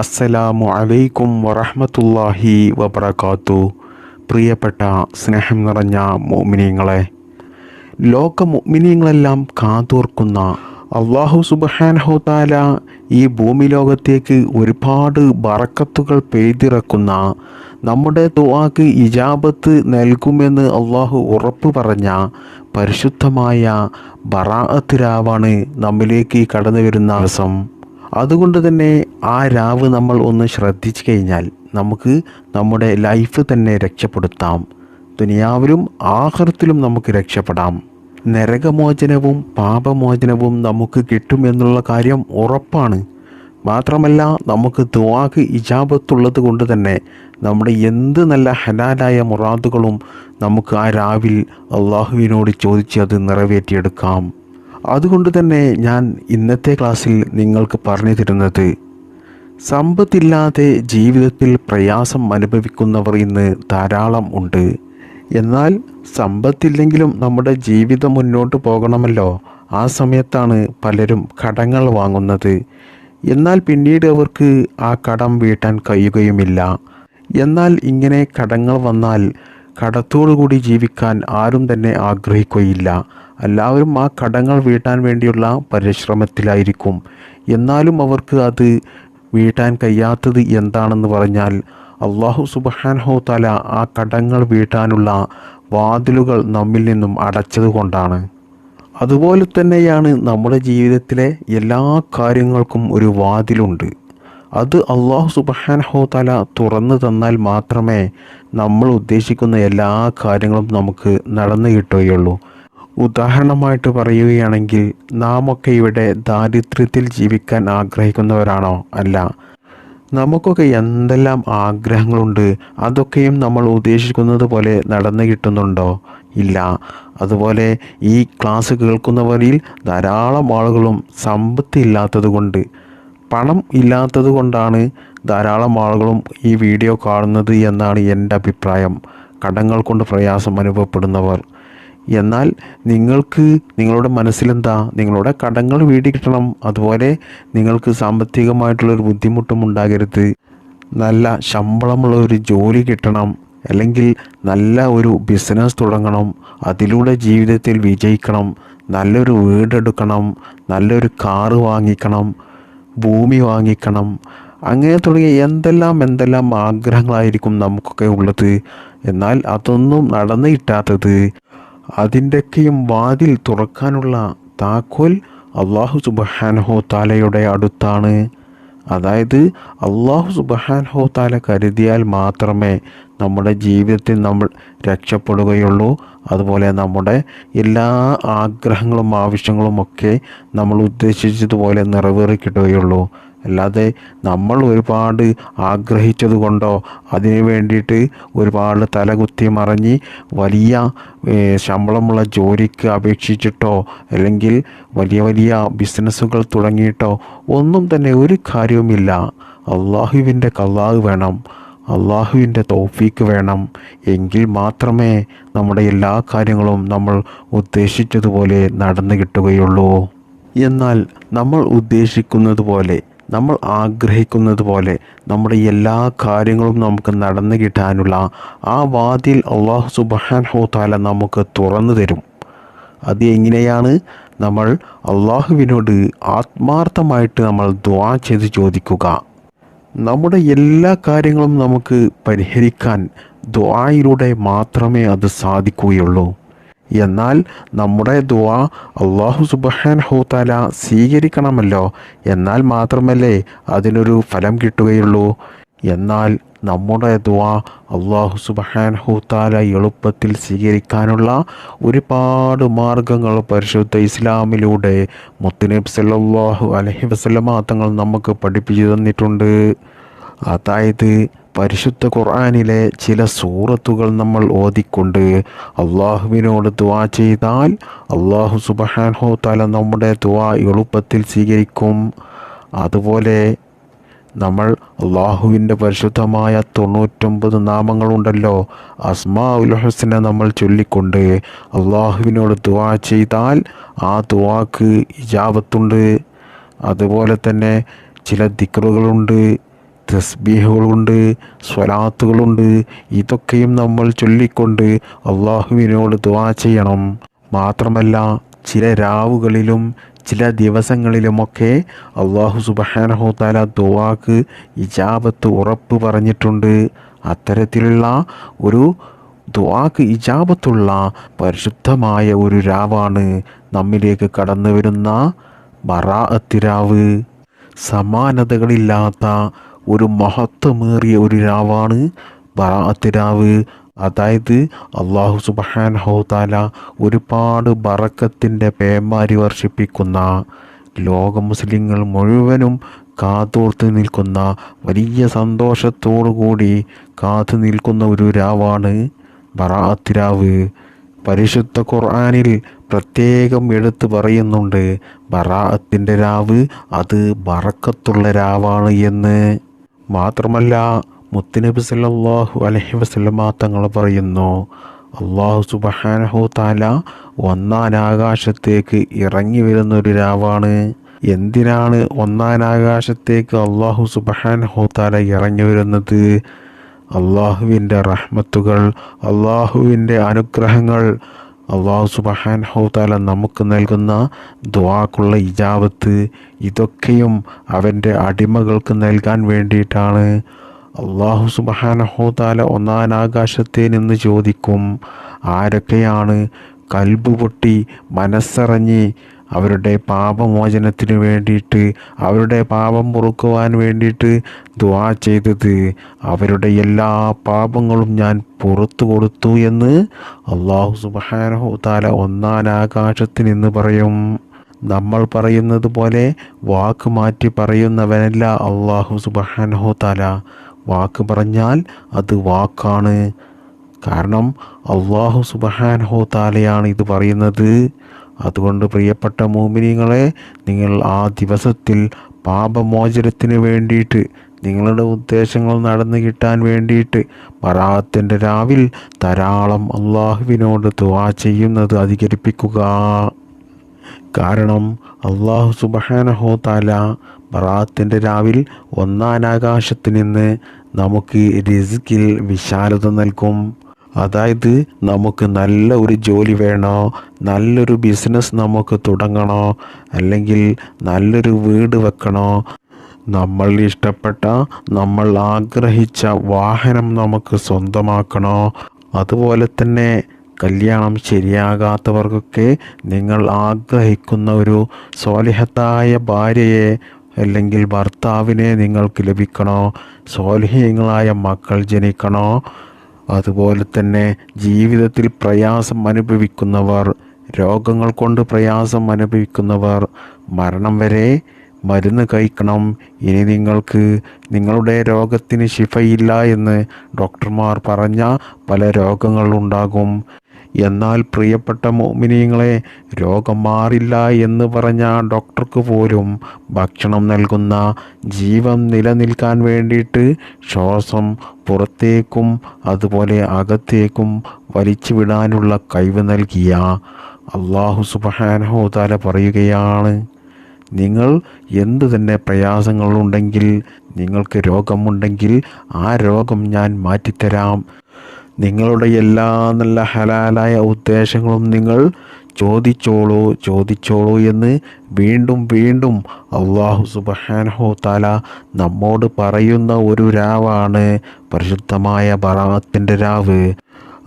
അസ്സലാമു അലൈക്കും വറഹ്മത്തുള്ളാഹി വബറകാത്തു. പ്രിയപ്പെട്ട സ്നേഹം നിറഞ്ഞ മോമിനിയങ്ങളെ ലോക മോമിനിയങ്ങളെല്ലാം കാതോർക്കുന്ന അള്ളാഹു സുബ്ഹാനഹു താല ഈ ഭൂമി ലോകത്തേക്ക് ഒരുപാട് ബറക്കത്തുകൾ പെയ്തിറക്കുന്ന നമ്മുടെ ദുആക്ക് ഇജാബത്ത് നൽകുമെന്ന് അള്ളാഹു ഉറപ്പ് പറഞ്ഞ പരിശുദ്ധമായ ബറാഅത്തിരാവാണ് നമ്മിലേക്ക് കടന്നു വരുന്ന ദിവസം. അതുകൊണ്ട് തന്നെ ആ രാവ് നമ്മൾ ഒന്ന് ശ്രദ്ധിച്ചു കഴിഞ്ഞാൽ നമുക്ക് നമ്മുടെ ലൈഫ് തന്നെ രക്ഷപ്പെടുത്താം. ദുനിയാവിലും ആഹൃത്തിലും നമുക്ക് രക്ഷപ്പെടാം. നരകമോചനവും പാപമോചനവും നമുക്ക് കിട്ടുമെന്നുള്ള കാര്യം ഉറപ്പാണ്. മാത്രമല്ല നമുക്ക് ദുവാക്ക് ഇജാബത്തുള്ളത് കൊണ്ട് തന്നെ നമ്മുടെ എന്ത് നല്ല ഹലാലായ മുറാദുകളും നമുക്ക് ആ രാവിൽ അള്ളാഹുവിനോട് ചോദിച്ച് അത് നിറവേറ്റിയെടുക്കാം. അതുകൊണ്ട് തന്നെ ഞാൻ ഇന്നത്തെ ക്ലാസ്സിൽ നിങ്ങൾക്ക് പറഞ്ഞു തരുന്നത് സമ്പത്തില്ലാതെ ജീവിതത്തിൽ പ്രയാസം അനുഭവിക്കുന്നവർ ഇന്ന് ധാരാളം ഉണ്ട്. എന്നാൽ സമ്പത്തില്ലെങ്കിലും നമ്മുടെ ജീവിതം മുന്നോട്ട് പോകണമല്ലോ. ആ സമയത്താണ് പലരും കടങ്ങൾ വാങ്ങുന്നത്. എന്നാൽ പിന്നീട് അവർക്ക് ആ കടം വീട്ടാൻ കഴിയുകയുമില്ല. എന്നാൽ ഇങ്ങനെ കടങ്ങൾ വന്നാൽ കടത്തോടുകൂടി ജീവിക്കാൻ ആരും തന്നെ ആഗ്രഹിക്കുകയില്ല. എല്ലാവരും ആ കടങ്ങൾ വീട്ടാൻ വേണ്ടിയുള്ള പരിശ്രമത്തിലായിരിക്കും. എന്നാലും അവർക്ക് അത് വീട്ടാൻ കഴിയാത്തത് എന്താണെന്ന് പറഞ്ഞാൽ അള്ളാഹു സുബഹാൻഹോ തല ആ കടങ്ങൾ വീട്ടാനുള്ള വാതിലുകൾ നമ്മിൽ നിന്നും അടച്ചതുകൊണ്ടാണ് അതുപോലെ തന്നെയാണ് നമ്മുടെ ജീവിതത്തിലെ എല്ലാ കാര്യങ്ങൾക്കും ഒരു വാതിലുണ്ട്. അത് അള്ളാഹു സുബഹാൻഹോ തല തുറന്നു തന്നാൽ മാത്രമേ നമ്മൾ ഉദ്ദേശിക്കുന്ന എല്ലാ കാര്യങ്ങളും നമുക്ക് നടന്നു കിട്ടുകയുള്ളൂ. ഉദാഹരണമായിട്ട് പറയുകയാണെങ്കിൽ നാം ഒക്കെ ഇവിടെ ദാരിദ്ര്യത്തിൽ ജീവിക്കാൻ ആഗ്രഹിക്കുന്നവരാണോ? അല്ല. നമുക്കൊക്കെ എന്തെല്ലാം ആഗ്രഹങ്ങളുണ്ട് അതൊക്കെയും നമ്മൾ ഉദ്ദേശിക്കുന്നത് പോലെ നടന്നു കിട്ടുന്നുണ്ടോ? ഇല്ല. അതുപോലെ ഈ ക്ലാസ് കേൾക്കുന്നവരിൽ ധാരാളം ആളുകളും സമ്പത്ത് ഇല്ലാത്തത് കൊണ്ട് പണം ഇല്ലാത്തത് കൊണ്ടാണ് ധാരാളം ആളുകളും ഈ വീഡിയോ കാണുന്നത് എന്നാണ് എന്റെ അഭിപ്രായം. കടങ്ങൾ കൊണ്ട് പ്രയാസം അനുഭവപ്പെടുന്നവർ. എന്നാൽ നിങ്ങൾക്ക് നിങ്ങളുടെ മനസ്സിലെന്താ? നിങ്ങളുടെ കടങ്ങൾ വീടി കിട്ടണം അതുപോലെ നിങ്ങൾക്ക് സാമ്പത്തികമായിട്ടുള്ളൊരു ബുദ്ധിമുട്ടും ഉണ്ടാകരുത്. നല്ല ശമ്പളമുള്ള ഒരു ജോലി കിട്ടണം. അല്ലെങ്കിൽ നല്ല ഒരു ബിസിനസ് തുടങ്ങണം. അതിലൂടെ ജീവിതത്തിൽ വിജയിക്കണം. നല്ലൊരു വീടെടുക്കണം. നല്ലൊരു കാറ് വാങ്ങിക്കണം. ഭൂമി വാങ്ങിക്കണം. അങ്ങനെ തുടങ്ങിയ എന്തെല്ലാം എന്തെല്ലാം ആഗ്രഹങ്ങളായിരിക്കും നമുക്കൊക്കെ ഉള്ളത്. എന്നാൽ അതൊന്നും നടന്നു കിട്ടാത്തത് അതിന്റെയൊക്കെയും വാതിൽ തുറക്കാനുള്ള താക്കോൽ അള്ളാഹു സുബഹാൻഹോ താലയുടെ അടുത്താണ്. അതായത് അള്ളാഹു സുബഹാൻഹോ താല കരുതിയാൽ മാത്രമേ നമ്മുടെ ജീവിതത്തിൽ നമ്മൾ രക്ഷപ്പെടുകയുള്ളൂ. അതുപോലെ നമ്മുടെ എല്ലാ ആഗ്രഹങ്ങളും ആവശ്യങ്ങളും ഒക്കെ നമ്മൾ ഉദ്ദേശിച്ചതുപോലെ നിറവേറി കിട്ടുകയുള്ളൂ അല്ലാതെ നമ്മൾ ഒരുപാട് ആഗ്രഹിച്ചത് കൊണ്ടോ അതിനു വേണ്ടിയിട്ട് ഒരുപാട് തലകുത്തി മറിഞ്ഞ് വലിയ ശമ്പളമുള്ള ജോലിക്ക് അപേക്ഷിച്ചിട്ടോ അല്ലെങ്കിൽ വലിയ വലിയ ബിസിനസ്സുകൾ തുടങ്ങിയിട്ടോ ഒന്നും തന്നെ ഒരു കാര്യവുമില്ല. അള്ളാഹുവിന്റെ കള്ളാഹ് വേണം. അള്ളാഹുവിന്റെ തോഫീക്ക് വേണം. എങ്കിൽ മാത്രമേ നമ്മുടെ എല്ലാ കാര്യങ്ങളും നമ്മൾ ഉദ്ദേശിച്ചതുപോലെ നടന്നു കിട്ടുകയുള്ളൂ. എന്നാൽ നമ്മൾ ഉദ്ദേശിക്കുന്നത് പോലെ നമ്മൾ ആഗ്രഹിക്കുന്നത് പോലെ നമ്മുടെ എല്ലാ കാര്യങ്ങളും നമുക്ക് നടന്നു കിട്ടാനുള്ള ആ വാതിൽ അള്ളാഹു സുബഹാൻ ഹോത്താല നമുക്ക് തുറന്നു തരും. അത് എങ്ങനെയാണ്? നമ്മൾ അള്ളാഹുവിനോട് ആത്മാർത്ഥമായിട്ട് നമ്മൾ ദ്വാ ചെയ്ത് ചോദിക്കുക. നമ്മുടെ എല്ലാ കാര്യങ്ങളും നമുക്ക് പരിഹരിക്കാൻ ദ്വായിലൂടെ മാത്രമേ അത് സാധിക്കുകയുള്ളൂ. എന്നാൽ നമ്മുടെ ദുവ അള്ളാഹു സുബഹാൻ ഹോത്താല സ്വീകരിക്കണമല്ലോ. എന്നാൽ മാത്രമല്ലേ അതിനൊരു ഫലം കിട്ടുകയുള്ളൂ. എന്നാൽ നമ്മുടെ ദുആ അള്ളാഹു സുബഹാൻ ഹോത്താല എളുപ്പത്തിൽ സ്വീകരിക്കാനുള്ള ഒരുപാട് മാർഗങ്ങൾ പരിശുദ്ധ ഇസ്ലാമിലൂടെ മുത്തുനബ് സല്ലാഹു അലഹി വസ്ലമാങ്ങൾ നമുക്ക് പഠിപ്പിച്ചു തന്നിട്ടുണ്ട്. അതായത് പരിശുദ്ധ ഖുർആാനിലെ ചില സൂറത്തുകൾ നമ്മൾ ഓതിക്കൊണ്ട് അള്ളാഹുവിനോട് ദുവാ ചെയ്താൽ അള്ളാഹു സുബഹാൻഹോ തല നമ്മുടെ ദുവാ എളുപ്പത്തിൽ സ്വീകരിക്കും. അതുപോലെ നമ്മൾ അള്ളാഹുവിന്റെ പരിശുദ്ധമായ തൊണ്ണൂറ്റൊമ്പത് നാമങ്ങളുണ്ടല്ലോ അസ്മാ ഉൽ ഹുസനെ നമ്മൾ ചൊല്ലിക്കൊണ്ട് അള്ളാഹുവിനോട് ദുവാ ചെയ്താൽ ആ ദുവാക്ക് ഇജാബത്തുണ്ട്. അതുപോലെ തന്നെ ചില ദിക്റുകളുണ്ട്. തസ്ബീഹുകളുണ്ട് സ്വലാത്തുകളുണ്ട്. ഇതൊക്കെയും നമ്മൾ ചൊല്ലിക്കൊണ്ട് അള്ളാഹുവിനോട് ദുവാ ചെയ്യണം. മാത്രമല്ല ചില രാവുകളിലും ചില ദിവസങ്ങളിലുമൊക്കെ അള്ളാഹു സുബഹാനഹു താല ദുവാക്ക് ഇജാബത്ത് ഉറപ്പ് പറഞ്ഞിട്ടുണ്ട്. അത്തരത്തിലുള്ള ഒരു ദുവാക്ക് ഇജാബത്തുള്ള പരിശുദ്ധമായ ഒരു രാവാണ് നമ്മിലേക്ക് കടന്നു വരുന്ന ബറാഅത്തിരാവ് സമാനതകളില്ലാത്ത ഒരു മഹത്വമേറിയ ഒരു രാവാണ് ബറാഅത്തിരാവ് അതായത് അള്ളാഹു സുബഹാൻ ഹോതാല ഒരുപാട് ബറക്കത്തിന്റെ പേമാരി വർഷിപ്പിക്കുന്ന ലോക മുസ്ലിങ്ങൾ മുഴുവനും കാതോർത്ത് നിൽക്കുന്ന വലിയ സന്തോഷത്തോടു കൂടി കാത്തു നിൽക്കുന്ന ഒരു രാവാണ് ബറാഅത്തിരാവ് പരിശുദ്ധ ഖുർആാനിൽ പ്രത്യേകം എടുത്തു പറയുന്നുണ്ട് ബറാഅത്തിന്റെ രാവ് അത് ബറക്കത്തുള്ള രാവാണ് എന്ന്. മാത്രമല്ല മുത്തുനബി സല്ലാഹു അലഹി വസല്ലമ തങ്ങൾ പറയുന്നു അള്ളാഹു സുബഹാനഹു താല ഒന്നാനാകാശത്തേക്ക് ഇറങ്ങി വരുന്ന ഒരു രാവാണ്. എന്തിനാണ് ഒന്നാനാകാശത്തേക്ക് അള്ളാഹു സുബഹാനഹു താല ഇറങ്ങി വരുന്നത്? അള്ളാഹുവിന്റെ റഹ്മത്തുകൾ അള്ളാഹുവിന്റെ അനുഗ്രഹങ്ങൾ അള്ളാഹു സുബഹാൻ ഹൗതാല നമുക്ക് നൽകുന്ന ദുവാക്കുള്ള ഇജാവത്ത് ഇതൊക്കെയും അവന്റെ അടിമകൾക്ക് നൽകാൻ വേണ്ടിയിട്ടാണ്. അള്ളാഹു സുബഹാൻ ഒന്നാൻ ഒന്നാനാകാശത്തെ നിന്ന് ചോദിക്കും ആരൊക്കെയാണ് കൽബ് പൊട്ടി മനസ്സറിഞ്ഞ് അവരുടെ പാപമോചനത്തിന് വേണ്ടിയിട്ട് അവരുടെ പാപം പൊറുക്കുവാൻ വേണ്ടിയിട്ട് ദ്വാ ചെയ്തത്. അവരുടെ എല്ലാ പാപങ്ങളും ഞാൻ പുറത്തു കൊടുത്തു എന്ന് അള്ളാഹു സുബാനഹു താല ഒന്നാനാകാശത്ത് നിന്ന് പറയും. നമ്മൾ പറയുന്നത് പോലെ വാക്ക് മാറ്റി പറയുന്നവനല്ല അള്ളാഹു സുബാനഹു താല വാക്ക് പറഞ്ഞാൽ അത് വാക്കാണ്. കാരണം അള്ളാഹു സുബഹാനഹു താലയാണ് ഇത് പറയുന്നത്. അതുകൊണ്ട് പ്രിയപ്പെട്ട മോമിനിങ്ങളെ നിങ്ങൾ ആ ദിവസത്തിൽ പാപമോചനത്തിന് വേണ്ടിയിട്ട് നിങ്ങളുടെ ഉദ്ദേശങ്ങൾ നടന്നു കിട്ടാൻ വേണ്ടിയിട്ട് മറാത്തിന്റെ രാവിൽ ധാരാളം അള്ളാഹുവിനോട് ദുവാ ചെയ്യുന്നത് അധികരിപ്പിക്കുക. കാരണം അള്ളാഹു സുബഹാനഹോ താല ബറാത്തിന്റെ രാവിൽ ഒന്നാനാകാശത്ത് നിന്ന് നമുക്ക് റിസ്കിൽ വിശാലത നൽകും. അതായത് നമുക്ക് നല്ല ഒരു ജോലി വേണോ നല്ലൊരു ബിസിനസ് നമുക്ക് തുടങ്ങണോ അല്ലെങ്കിൽ നല്ലൊരു വീട് വെക്കണോ. നമ്മൾ ഇഷ്ടപ്പെട്ട നമ്മൾ ആഗ്രഹിച്ച വാഹനം നമുക്ക് സ്വന്തമാക്കണോ? അതുപോലെ തന്നെ കല്യാണം ശരിയാകാത്തവർക്കൊക്കെ നിങ്ങൾ ആഗ്രഹിക്കുന്ന ഒരു സ്വാലിഹത്തായ ഭാര്യയെ അല്ലെങ്കിൽ ഭർത്താവിനെ നിങ്ങൾക്ക് ലഭിക്കണോ? സ്വാലിഹ്യങ്ങളായ മക്കൾ ജനിക്കണോ? അതുപോലെ തന്നെ ജീവിതത്തിൽ പ്രയാസം അനുഭവിക്കുന്നവർ രോഗങ്ങൾ കൊണ്ട് പ്രയാസം അനുഭവിക്കുന്നവർ മരണം വരെ മരുന്ന് കഴിക്കണം. ഇനി നിങ്ങൾക്ക് നിങ്ങളുടെ രോഗത്തിന് ശിഫയില്ല എന്ന് ഡോക്ടർമാർ പറഞ്ഞ പല രോഗങ്ങളുണ്ടാകും എന്നാൽ പ്രിയപ്പെട്ട മോമിനിയങ്ങളെ രോഗം മാറില്ല എന്ന് പറഞ്ഞ ഡോക്ടർക്ക് പോലും ഭക്ഷണം നൽകുന്ന ജീവൻ നിലനിൽക്കാൻ വേണ്ടിയിട്ട് ശ്വാസം പുറത്തേക്കും അതുപോലെ അകത്തേക്കും വലിച്ചു വിടാനുള്ള കഴിവ് നൽകിയ അള്ളാഹു സുബാനഹോതാല പറയുകയാണ്. നിങ്ങൾ എന്തു തന്നെ പ്രയാസങ്ങളുണ്ടെങ്കിൽ നിങ്ങൾക്ക് രോഗമുണ്ടെങ്കിൽ ആ രോഗം ഞാൻ മാറ്റിത്തരാം. നിങ്ങളുടെ എല്ലാ നല്ല ഹലാലായ ഉദ്ദേശങ്ങളും നിങ്ങൾ ചോദിച്ചോളൂ ചോദിച്ചോളൂ എന്ന് വീണ്ടും വീണ്ടും അള്ളാഹു സുബഹാനഹോ താല നമ്മോട് പറയുന്ന ഒരു രാവാണ് പരിശുദ്ധമായ ബറാത്തിന്റെ രാവ്.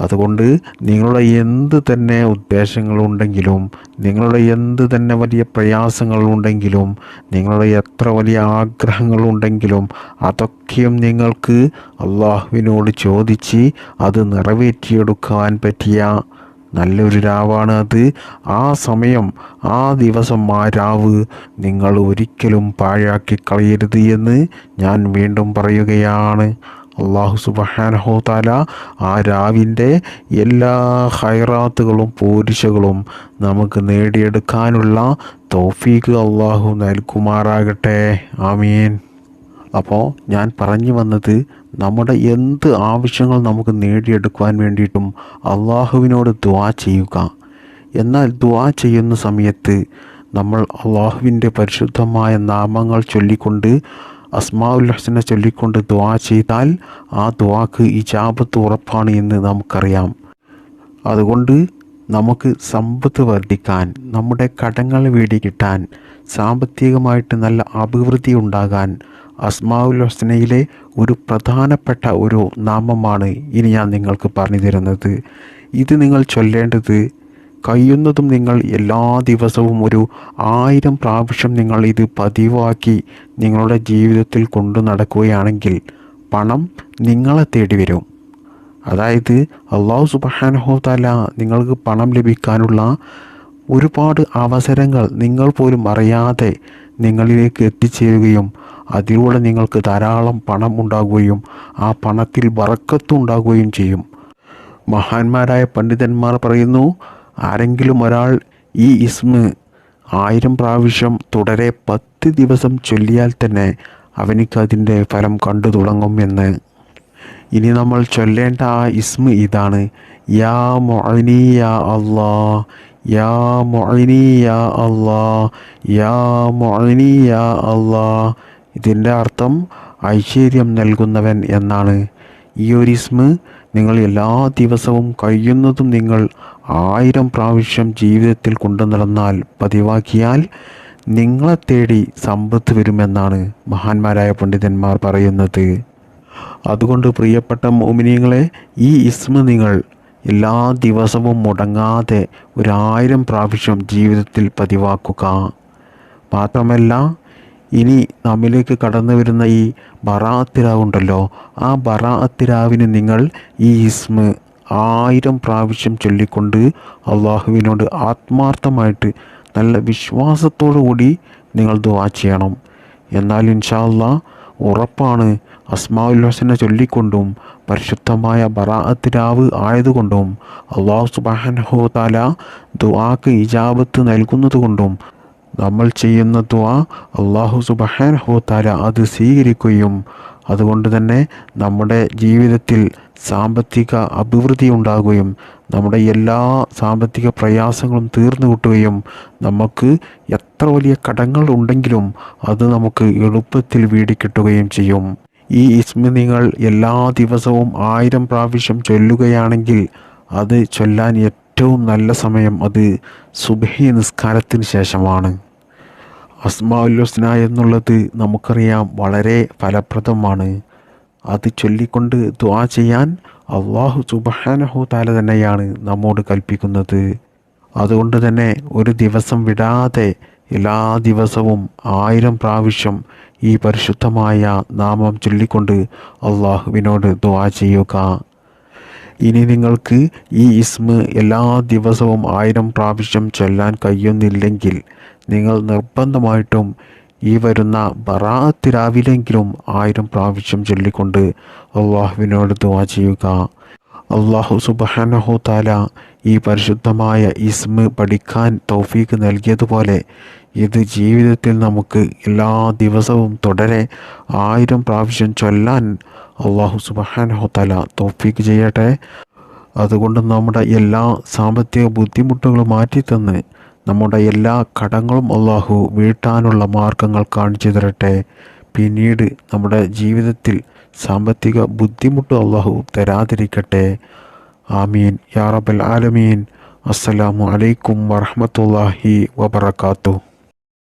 അതുകൊണ്ട് നിങ്ങളുടെ എന്ത് തന്നെ ഉദ്ദേശങ്ങളുണ്ടെങ്കിലും നിങ്ങളുടെ എന്ത് തന്നെ വലിയ പ്രയാസങ്ങളുണ്ടെങ്കിലും നിങ്ങളുടെ എത്ര വലിയ ആഗ്രഹങ്ങളുണ്ടെങ്കിലും അതൊക്കെയും നിങ്ങൾക്ക് അള്ളാഹുവിനോട് ചോദിച്ച് അത് നിറവേറ്റിയെടുക്കാൻ പറ്റിയ നല്ലൊരു രാവാണ് അത്. ആ സമയം ആ ദിവസം ആ രാവ് നിങ്ങൾ ഒരിക്കലും പാഴാക്കി കളയരുത് എന്ന് ഞാൻ വീണ്ടും പറയുകയാണ്. അള്ളാഹു സുബഹാനഹോ താല ആ രാവിന്റെ എല്ലാ ഹൈറാത്തുകളും പോരിശകളും നമുക്ക് നേടിയെടുക്കാനുള്ള തോഫീക്ക് അള്ളാഹു നൽകുമാറാകട്ടെ. ആമീൻ. അപ്പോൾ ഞാൻ പറഞ്ഞു വന്നത് നമ്മുടെ എന്ത് ആവശ്യങ്ങൾ നമുക്ക് നേടിയെടുക്കുവാൻ വേണ്ടിയിട്ടും അള്ളാഹുവിനോട് ദ്വാ ചെയ്യുക. എന്നാൽ ദ്വാ ചെയ്യുന്ന സമയത്ത് നമ്മൾ അള്ളാഹുവിന്റെ പരിശുദ്ധമായ നാമങ്ങൾ ചൊല്ലിക്കൊണ്ട് അസ്മാഉൽ ഹസന ചൊല്ലിക്കൊണ്ട് ദുആ ചെയ്താൽ ആ ദുആക്ക് ഇജാബത്ത് ഉറപ്പാണ് എന്ന് നമുക്കറിയാം. അതുകൊണ്ട് നമുക്ക് സമ്പത്ത് വർദ്ധിക്കാൻ നമ്മുടെ കടങ്ങൾ വീടി കിട്ടാൻ സാമ്പത്തികമായിട്ട് നല്ല അഭിവൃദ്ധി ഉണ്ടാകാൻ അസ്മാഉൽ ഹസ്നയിലെ ഒരു പ്രധാനപ്പെട്ട ഒരു നാമമാണ് ഇനി ഞാൻ നിങ്ങൾക്ക് പറഞ്ഞു തരുന്നത്. ഇത് നിങ്ങൾ ചൊല്ലേണ്ടത് കഴിയുന്നതും നിങ്ങൾ എല്ലാ ദിവസവും ഒരു ആയിരം പ്രാവശ്യം നിങ്ങൾ ഇത് പതിവാക്കി നിങ്ങളുടെ ജീവിതത്തിൽ കൊണ്ടു നടക്കുകയാണെങ്കിൽ പണം നിങ്ങളെ തേടി വരും. അതായത് അള്ളാഹു സുബഹാനഹോ തല നിങ്ങൾക്ക് പണം ലഭിക്കാനുള്ള ഒരുപാട് അവസരങ്ങൾ നിങ്ങൾ പോലും അറിയാതെ നിങ്ങളിലേക്ക് എത്തിച്ചേരുകയും അതിലൂടെ നിങ്ങൾക്ക് ധാരാളം പണം ഉണ്ടാകുകയും ആ പണത്തിൽ വറക്കത്തുണ്ടാകുകയും ചെയ്യും. മഹാന്മാരായ പണ്ഡിതന്മാർ പറയുന്നു ആരെങ്കിലും ഒരാൾ ഈ ഇസ്മ് ആയിരം പ്രാവശ്യം തുടരെ പത്ത് ദിവസം ചൊല്ലിയാൽ തന്നെ അവനിക്ക് അതിന്റെ ഫലം കണ്ടു തുടങ്ങും എന്ന്. ഇനി നമ്മൾ ചൊല്ലേണ്ട ആ ഇസ്മ ഇതാണ്. യാ മൊഴിനി യാ അള്ളാ യാ മൊഴിനി യാ അള്ളാ യാ മൊഴിനി യാ അള്ളാ ഇതിന്റെ അർത്ഥം ഐശ്വര്യം നൽകുന്നവൻ എന്നാണ്. ഈ ഒരു ഇസ്മ നിങ്ങൾ എല്ലാ ദിവസവും കഴിയുന്നതും നിങ്ങൾ ആയിരം പ്രാവശ്യം ജീവിതത്തിൽ കൊണ്ടു നടന്നാൽ പതിവാക്കിയാൽ നിങ്ങളെ തേടി സമ്പത്ത് വരുമെന്നാണ് മഹാന്മാരായ പണ്ഡിതന്മാർ പറയുന്നത്. അതുകൊണ്ട് പ്രിയപ്പെട്ട മോമിനിയങ്ങളെ ഈ ഇസ്മ നിങ്ങൾ എല്ലാ ദിവസവും മുടങ്ങാതെ ഒരായിരം പ്രാവശ്യം ജീവിതത്തിൽ പതിവാക്കുക. മാത്രമല്ല ഇനി നമ്മിലേക്ക് കടന്നു വരുന്ന ഈ ബറാത്തിരാവുണ്ടല്ലോ ആ ബറാത്തിരാവിന് നിങ്ങൾ ഈ ഇസ്മ ആയിരം പ്രാവശ്യം ചൊല്ലിക്കൊണ്ട് അള്ളാഹുവിനോട് ആത്മാർത്ഥമായിട്ട് നല്ല വിശ്വാസത്തോടു കൂടി നിങ്ങൾ ദുവാ ചെയ്യണം. എന്നാൽ ഇൻഷാ ഉറപ്പാണ് അസ്മാഉൽ ഹസനെ ചൊല്ലിക്കൊണ്ടും പരിശുദ്ധമായ ബറാഅത്ത് രാവ് ആയതുകൊണ്ടും അള്ളാഹു സുബാൻഹോ താല ദുആക്ക് ഇജാബത്ത് നൽകുന്നതുകൊണ്ടും നമ്മൾ ചെയ്യുന്ന ദുആ അള്ളാഹു സുബാൻഹോ താര അത് സ്വീകരിക്കുകയും അതുകൊണ്ട് തന്നെ നമ്മുടെ ജീവിതത്തിൽ സാമ്പത്തിക അഭിവൃദ്ധി ഉണ്ടാകുകയും നമ്മുടെ എല്ലാ സാമ്പത്തിക പ്രയാസങ്ങളും തീർന്നു കിട്ടുകയും നമുക്ക് എത്ര വലിയ കടങ്ങൾ ഉണ്ടെങ്കിലും അത് നമുക്ക് എളുപ്പത്തിൽ വീടിക്കിട്ടുകയും ചെയ്യും. ഈ ഇസ്മി നിങ്ങൾ എല്ലാ ദിവസവും ആയിരം പ്രാവശ്യം ചൊല്ലുകയാണെങ്കിൽ അത് ചൊല്ലാൻ ഏറ്റവും നല്ല സമയം അത് സുബഹി നിസ്കാരത്തിന് ശേഷമാണ്. അസ്മാഉല്ലുസ്ന എന്നുള്ളത് നമുക്കറിയാം വളരെ ഫലപ്രദമാണ്. അത് ചൊല്ലിക്കൊണ്ട് ദ്വാ ചെയ്യാൻ അള്ളാഹു സുബഹാനഹു താല തന്നെയാണ് നമ്മോട് കൽപ്പിക്കുന്നത്. അതുകൊണ്ട് തന്നെ ഒരു ദിവസം വിടാതെ എല്ലാ ദിവസവും ആയിരം പ്രാവശ്യം ഈ പരിശുദ്ധമായ നാമം ചൊല്ലിക്കൊണ്ട് അള്ളാഹുവിനോട് ദ്വാ ചെയ്യുക ഇനി നിങ്ങൾക്ക് ഈ ഇസ്മ എല്ലാ ദിവസവും ആയിരം പ്രാവശ്യം ചൊല്ലാൻ കഴിയുന്നില്ലെങ്കിൽ നിങ്ങൾ നിർബന്ധമായിട്ടും ഈ വരുന്ന ബറാത്ത് രാവിലെങ്കിലും ആയിരം പ്രാവശ്യം ചൊല്ലിക്കൊണ്ട് അള്ളാഹുവിനോട് ദുവാ ചെയ്യുക. അള്ളാഹു സുബാനഹു താല ഈ പരിശുദ്ധമായ ഇസ്മ പഠിക്കാൻ തൗഫീക്ക് നൽകിയതുപോലെ ഇത് ജീവിതത്തിൽ നമുക്ക് എല്ലാ ദിവസവും തുടരെ ആയിരം പ്രാവശ്യം ചൊല്ലാൻ അള്ളാഹു സുബാനഹോത്തല താല തൗഫീക്ക് ചെയ്യട്ടെ. അതുകൊണ്ട് നമ്മുടെ എല്ലാ സാമ്പത്തിക ബുദ്ധിമുട്ടുകളും മാറ്റിത്തന്ന് നമ്മുടെ എല്ലാ കടങ്ങളും അള്ളാഹു വീട്ടാനുള്ള മാർഗങ്ങൾ കാണിച്ചു തരട്ടെ. പിന്നീട് നമ്മുടെ ജീവിതത്തിൽ സാമ്പത്തിക ബുദ്ധിമുട്ട് അള്ളാഹു തരാതിരിക്കട്ടെ. ആമീൻ. യാ റബൽ ആലമീൻ. അസ്സലാമു അലൈക്കും വറഹമത്തല്ലാഹി വബർക്കാത്തു